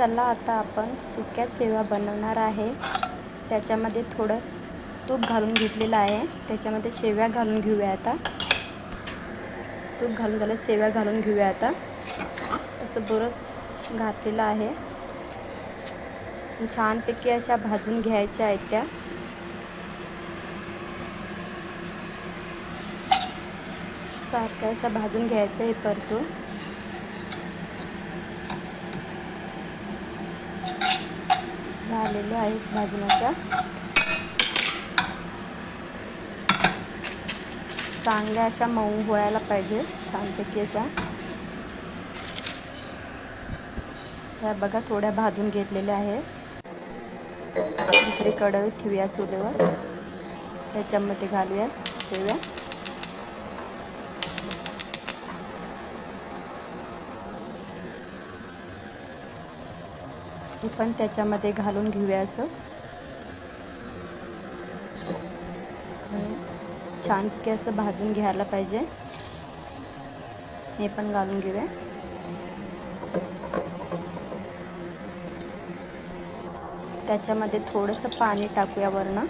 चला आता आपण सुक्या शेवया बनवणार आहे. त्याच्यामध्ये थोडं तूप घालून घेतलेलं आहे. त्याच्यामध्ये शेव्या घालून घेऊया आता. तूप घालून झालं शेव्या घालून घेऊया आता. असं बरंच घातलेलं आहे. छानपैकी अशा भाजून घ्यायच्या आहेत त्या. सारखं असं भाजून घ्यायचं हे परतून. आलेल्या आहेत भाजून अशा चांगल्या अशा मऊ होयला पाहिजे छानपैकी अशा. ह्या बघा थोड्या भाजून घेतलेल्या आहेत. दुसरी कढई ठेवूया चुलीवर. त्याच्यामध्ये घालूया ठेवूया. हे पण त्याच्यामध्ये घालून घेऊया असं. छान की असं भाजून घ्यायला पाहिजे. हे पण घालून घेऊया. त्याच्यामध्ये थोडंसं पाणी टाकूया वरनं.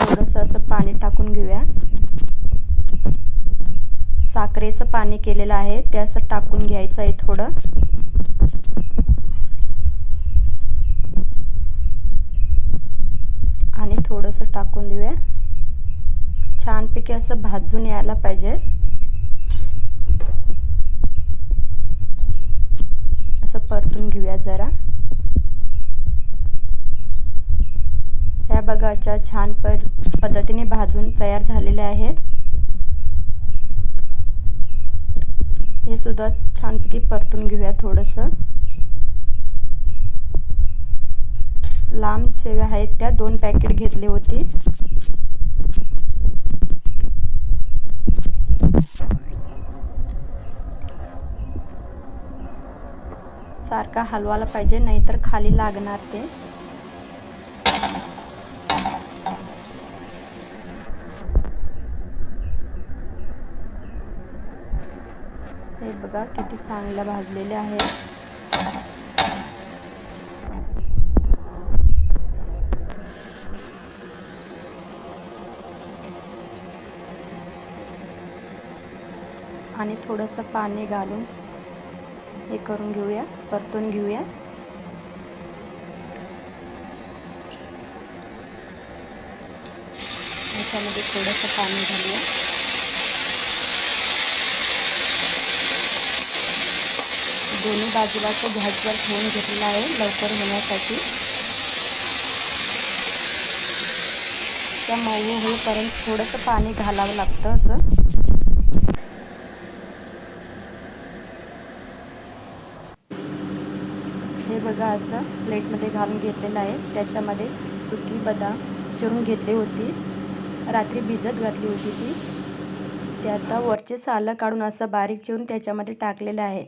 थोडंसं असं पाणी टाकून घेऊया. साखरेचं पाणी केलेलं आहे ते असं टाकून घ्यायचं आहे थोडं. थोडंसं टाकून देऊया. छानपैकी असं भाजून यायला पाहिजे असं परतून घेऊया जरा. ह्या बघाच्या छान प पद्धतीने भाजून तयार झालेल्या आहेत. हे सुद्धा छानपैकी परतून घेऊया थोडंसं. लांब शेव्या आहेत त्या दोन पॅकेट घेतले होते. सारखा हलवायला पाहिजे नाहीतर खाली लागणार ते. हे बघा किती चांगल्या भाजलेल्या आहेत. आणि थोडंसं पाणी घालून हे करून घेऊया परतून घेऊया. याच्यामध्ये थोडंसं पाणी घालूया. दोन्ही बाजूला तो गॅसवर ठेवून घेतलेला आहे लवकर होण्यासाठी. त्या मऊ होईपर्यंत थोडंसं पाणी घालावं लागतं असं. हे बघा असं प्लेटमध्ये घालून घेतलेलं आहे. त्याच्यामध्ये सुकी बदाम चिरून घेतली होती. रात्री भिजत घातली होती ती. ते आता वरचे सालं काढून असं बारीक चिरून त्याच्यामध्ये टाकलेलं आहे.